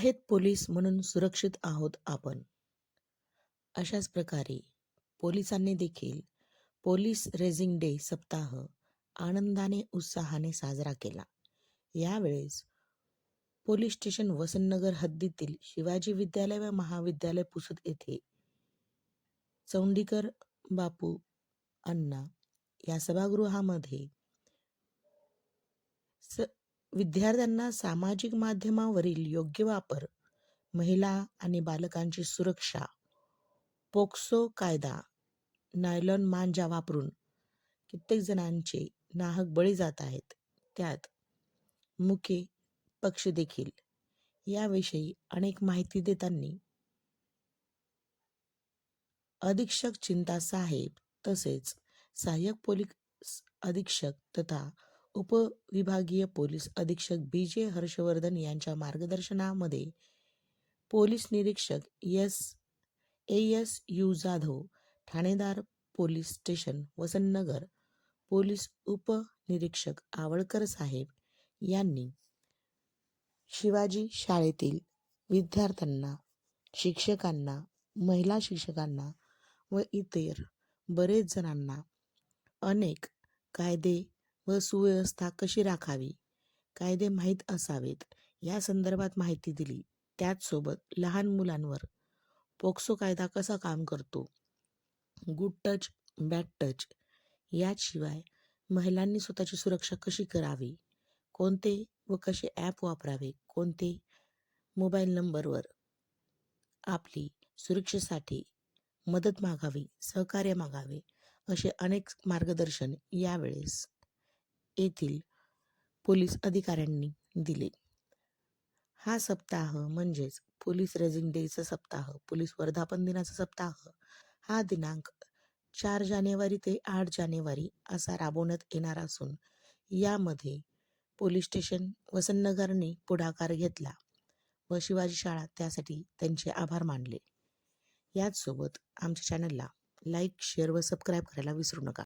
आहेत पोलीस म्हणून सुरक्षित आहोत आपण. अशाच प्रकारे पोलिसांनी देखील पोलीस रेझिंग डे सप्ताह आनंदाने उत्साहाने साजरा केला. यावेळेस पोलीस स्टेशन वसंतनगर हद्दीतील शिवाजी विद्यालय व महाविद्यालय पुसद येथे चौंडीकर बापू अण्णा या सभागृहामध्ये विद्यार्थ्यांना सामाजिक माध्यमावरील योग्य वापर महिला आणि बालकांची सुरक्षा पोक्सो कायदा नायलॉन मांजा वापरून कित्येक जणांचे नाहक बळी जात आहेत. त्यात मुके पक्ष देखील याविषयी अनेक माहिती देताना अधीक्षक चिंता साहेब तसेच सहाय्यक पोलीस अधीक्षक तथा उपविभागीय पोलीस अधीक्षक बी जे हर्षवर्धन यांच्या मार्गदर्शनामध्ये पोलीस निरीक्षक S. A. S. U. Jadhav Thanedar police station Vasantnagar police उपनिरीक्षक आवळकर साहेब यांनी शिवाजी शाळेतील विद्यार्थ्यांना शिक्षकांना महिला शिक्षकांना व इतर बरेच जणांना अनेक कायदे व सुव्यवस्था कशी राखावी? कायदे माहीत असावेत. या संदर्भात माहिती दिली. त्याचसोबत लहान मुलांवर पोक्सो कायदा कसा काम करतो? गुड टच बॅड टच याशिवाय महिलांनी स्वतःची सुरक्षा कशी करावी? कोणते व कसे ॲप वापरावे? कोणते मोबाईल नंबरवर आपली सुरक्षेसाठी मदत मागावी सहकार्य मागावे असे अनेक मार्गदर्शन यावेळेस येथील पोलीस अधिकाऱ्यांनी दिले. हा सप्ताह म्हणजेच पोलीस रेझिंग डेचा सप्ताह पोलीस वर्धापन दिनाचा सप्ताह हा दिनांक चार जानेवारी ते आठ जानेवारी असा राबवण्यात येणार असून यामध्ये पोलीस स्टेशन वसंतनगरने पुढाकार घेतला व शिवाजी शाळा त्यासाठी त्यांचे आभार मानले. याचसोबत आमच्या चॅनलला लाईक शेअर व सबस्क्राईब करायला विसरू नका.